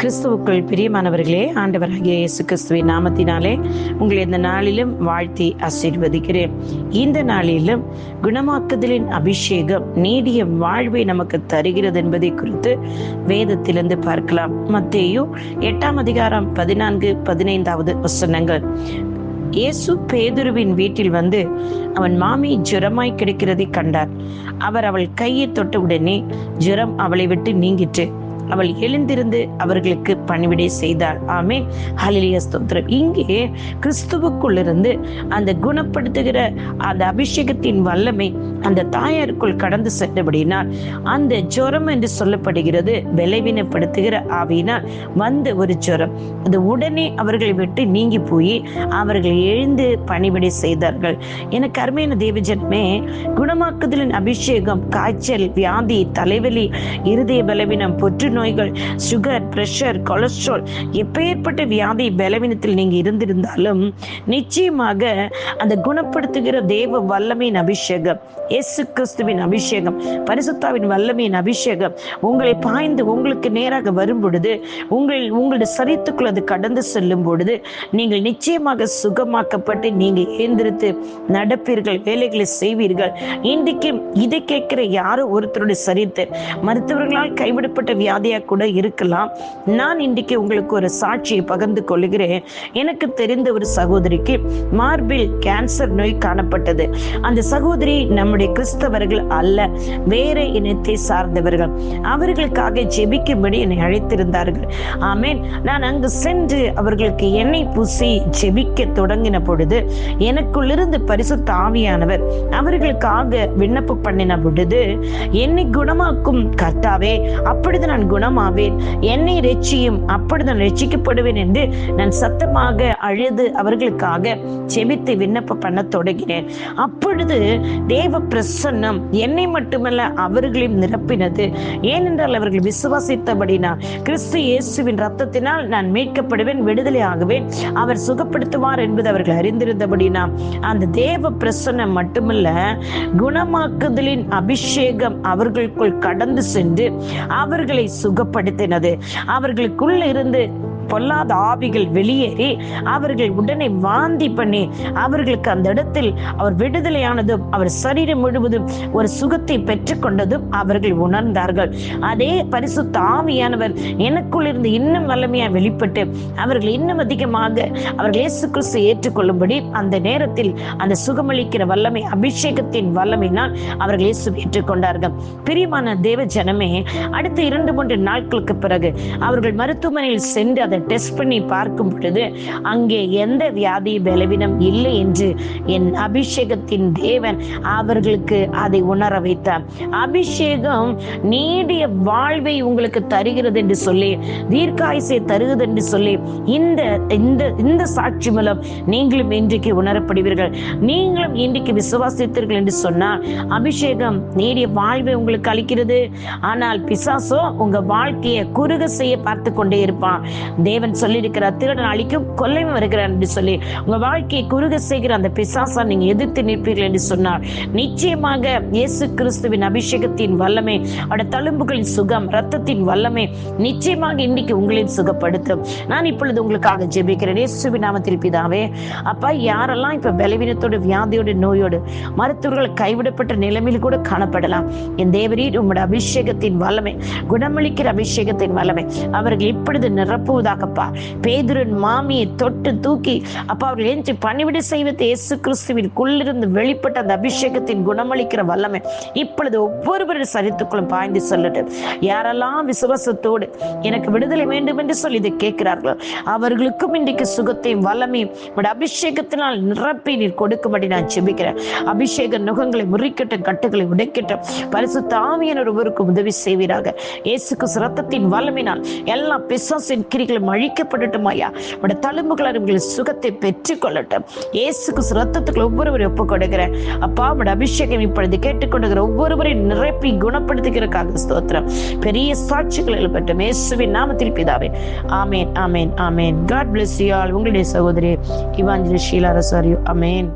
கிறிஸ்துவுக்குள் பிரியமானவர்களே ஆண்டவராகிய இயேசு கிறிஸ்துவின் நாமத்தினாலே உங்களை இந்த நாளிலும் வாழ்த்தி ஆசீர்வதிக்கிறேன். இந்த நாளிலும் குணமாக்குதலின் அபிஷேகம் நீடிய வாழ்வை நமக்கு தருகிறது என்பதை குறித்து வேதத்திலிருந்து பார்க்கலாம். மத்தேயு எட்டாம் அதிகாரம் பதினான்கு பதினைந்தாவது வசனங்கள். இயேசு பேதுருவின் வீட்டில் வந்து அவன் மாமி ஜுரமாய் கிடைக்கிறதை கண்டார். அவர் அவள் கையை தொட்ட உடனே ஜுரம் அவளை விட்டு நீங்கிற்று. அவள் எழுந்திருந்து அவர்களுக்கு பணிவிடை செய்தாள். ஆமே ஹலிலிய ஸ்தோத்திரம். இங்கே கிறிஸ்துவுக்குள்ளிருந்து அந்த குணப்படுத்துகிற அந்த அபிஷேகத்தின் வல்லமை அந்த தாயாருக்குள் கடந்து சென்றபடினால் அந்த ஜுரம் என்று சொல்லப்படுகிறது விளைவினப்படுத்துகிற ஆவியினால் வந்த ஒரு ஜுரம். அது உடனே அவர்களை விட்டு நீங்கி போய் அவர்கள் எழுந்து பணிவிடை செய்தார்கள். எனக்கு அருமையான தேவஜன்மே குணமாக்குதலின் அபிஷேகம் காய்ச்சல் வியாதி தலைவலி இருதய பலவீனம் நோய்கள் சுகர் பிரஷர் கொலஸ்ட்ரால் எப்பேற்பட்ட வியாதி பலவீனத்தில் நீங்க இருந்திருந்தாலும் நிச்சயமாக அந்த குணப்படுத்துகிற தேவ வல்லமையின் அபிஷேகம் இயேசு கிறிஸ்துவின் அபிஷேகம் பரிசுத்தாவின் வல்லமையின் அபிஷேகம் உங்களை பாய்ந்து உங்களுக்கு நேராக வரும் பொழுது உங்கள் உங்களுடைய சரித்துக்குள் அது கடந்து செல்லும் பொழுது நீங்கள் நிச்சயமாக சுகமாக்கப்பட்டு நீங்க ஏந்திரித்து நடப்பீர்கள் வேலைகளை செய்வீர்கள். இன்றைக்கு இதை கேட்கிற யாரோ ஒருத்தருடைய சரித்து மருத்துவர்களால் கைவிடப்பட்ட வியாதி வியாதியா கூட இருக்கலாம். நான் இன்றைக்கு உங்களுக்கு ஒரு சாட்சியை பகிர்ந்து கொள்கிறேன். எனக்கு தெரிந்த ஒரு சகோதரிக்கு மார்பில் கேன்சர் நோய் காணப்பட்டது. அந்த சகோதரி நம்முடைய கிறிஸ்தவர்கள் அல்ல வேற இனத்தை சார்ந்தவர்கள். அவர்களுக்காக ஜெபிக்கும்படி என்னை அழைத்திருந்தார்கள். ஆமேன். நான் அங்கு சென்று அவர்களுக்கு எண்ணெய் பூசி ஜெபிக்க தொடங்கின பொழுது எனக்குள்ளிருந்து பரிசுத்த ஆவியானவர் அவர்களுக்காக விண்ணப்பம் பண்ணின பொழுது என்னை குணமாக்கும் கர்த்தாவே அப்பொழுது நான் குணமாவேன். என்னை ரெச்சியும் அப்பொழுது நான் ரட்சிக்கப்படுவேன் என்று நான் சத்தமாக அழுது அவர்களுக்காக செபித்து விண்ணப்பம் பண்ண தொடங்கினேன். அப்பொழுது தேவ பிரசன்னம் என்னை மட்டுமல்ல அவர்களையும் நிரப்பினது. ஏனென்றால் அவர்கள் விசுவாசித்தபடினா கிறிஸ்து இயேசுவின் ரத்தத்தினால் நான் மீட்கப்படுவேன் விடுதலை ஆகுவேன். அவர் சுகப்படுத்துவார் என்பது அவர்கள் அறிந்திருந்தபடினா அந்த தேவ பிரசன்னம் மட்டுமல்ல குணமாக்குதலின் அபிஷேகம் அவர்களுக்குள் கடந்து சென்று அவர்களை சுகப்படுத்தினது. அவர்களுக்குள்ள இருந்து பொல்லாத ஆவிகள் வெளியேறி அவர்கள் உடனே வாந்தி பண்ணி அவர்களுக்கு அந்த இடத்தில் அவர் விடுதலையானதும் அவர் சரீரம் முழுவதும் ஒரு சுகத்தை பெற்றுக்கொண்டதும் அவர்கள் உணர்ந்தார்கள். அதே பரிசுத்த ஆவியானவர் எனக்குள் இருந்து இன்னும் வல்லமையா வெளிப்பட்டு அவர்கள் இன்னும் அதிகமாக அவர்கள் இயேசு கிறிஸ்து ஏற்றுக்கொள்ளும்படி அந்த நேரத்தில் அந்த சுகமளிக்கிற வல்லமை அபிஷேகத்தின் வல்லமையினால் அவர்கள் இயேசு ஏற்றுக்கொண்டார்கள். பிரியமான தேவ ஜனமே அடுத்த இரண்டு மூன்று நாட்களுக்கு பிறகு அவர்கள் மருத்துவமனையில் சென்று அதை டெஸ்ட் பண்ணி பார்க்கும் பொழுது அங்கே எந்த வியாதி பலவீனம் இல்லை என்று என் அபிஷேகத்தின் தேவன் அவர்களுக்கு அதை உணர வைத்தார். அபிஷேகம் நீடிய வாழ்வை உங்களுக்கு தருகிறது என்று சொல்லி தீர்க்காயுசை தருகிறது என்று சொல்லி இந்த இந்த இந்த சாட்சி மூலம் நீங்களும் இன்றைக்கு உணரப்படுவீர்கள். நீங்களும் இன்றைக்கு விசுவாசித்தீர்கள் என்று சொன்னால் அபிஷேகம் நீடிய வாழ்வை உங்களுக்கு அளிக்கிறது. ஆனால் பிசாசோ உங்க வாழ்க்கையை குறுக செய்ய பார்த்து கொண்டே இருப்பான். தேவன் சொல்லியிருக்கிறார் திருடன் அழிக்கும் கொல்லையும் வருகிறார் என்று சொல்லி உங்க வாழ்க்கையை குறுக செய்கிற அந்த பிசாசா நீங்க எதிர்த்து நிற்பீர்கள் என்று சொன்னார். நிச்சயமாக இயேசு கிறிஸ்துவின் அபிஷேகத்தின் வல்லமை அவட தழும்புகளின் சுகம் ரத்தத்தின் வல்லமை நிச்சயமாக இன்னைக்கு உங்களையும் சுகப்படுத்தும். நான் இப்பொழுது உங்களுக்காக ஜெபிக்கிறேன். இயேசுவின் நாமத்தில் பிதாவே அப்பா யாரெல்லாம் இப்ப பலவீனத்தோடு வியாதியோடு நோயோடு மருத்துவர்கள் கைவிடப்பட்ட நிலைமையில் கூட காணப்படலாம். என் தேவரீர் உங்களுடைய அபிஷேகத்தின் வல்லமை குணமளிக்கிற அபிஷேகத்தின் வல்லமை அவர்கள் இப்பொழுது நிரப்புவதாகப்பா பேதுரன் மாமியை தொட்டு தூக்கி அப்பா அவர்கள் ஏற்றி பணிவிட செய்வது இயேசு கிறிஸ்துவின் குள்ளிருந்து வெளிப்பட்ட அந்த அபிஷேகத்தின் குணமளிக்கிற வல்லமை இப்பொழுது ஒவ்வொருவரின் சரித்துக்குள்ளும் பாய்ந்து சொல்லட்டு யாரெல்லாம் விசுவாசத்தோடு எனக்கு விடுதலை வேண்டும் என்று சொல்லி இதை கேட்கிறார்களோ அவர்களுக்கும் இன்றைக்கு சுகத்தையும் வல்லமையும் அபிஷேகத்தினால் நிரப்பி நீர் கொடுக்கும்படி நான் செபிக்கிறேன் அபிஷேக நுகங்களை முறிக்கட்டும் கட்டுகளை உடைக்கட்டும். பரிசு ஆவியனர் ஒருவருக்கு உதவி செய்வீராக. இயேசுக்கு சிரத்தத்தின் வல்லமினால் எல்லா பிசாசின் கிரிகளும் அழிக்கப்படட்டும் ஐயா உடைய தழும்புகள் உங்களை சுகத்தை பெற்றுக்கொள்ளட்டும். இயேசுக்கு ரத்தத்துக்குள்ள ஒவ்வொருவரையும் ஒப்புக் கொடுக்கிறேன் அப்பா உடைய அபிஷேகம் இப்பொழுது கேட்டுக்கொண்டுகிற ஒவ்வொருவரையும் நிரப்பி குணப்படுத்துகிறக்காக ஸ்தோத்திரம். பெரிய சாட்சிகள் எழுப்பட்டும். இயேசுவின் நாமத்தில் பிதாவே. ஆமேன் ஆமேன் ஆமேன். காட் பிளஸ் யூ ஆல் உங்களுடைய சகோதரி இவாஞ்சலி ஷீலா ரசாரியோ ஆமேன்.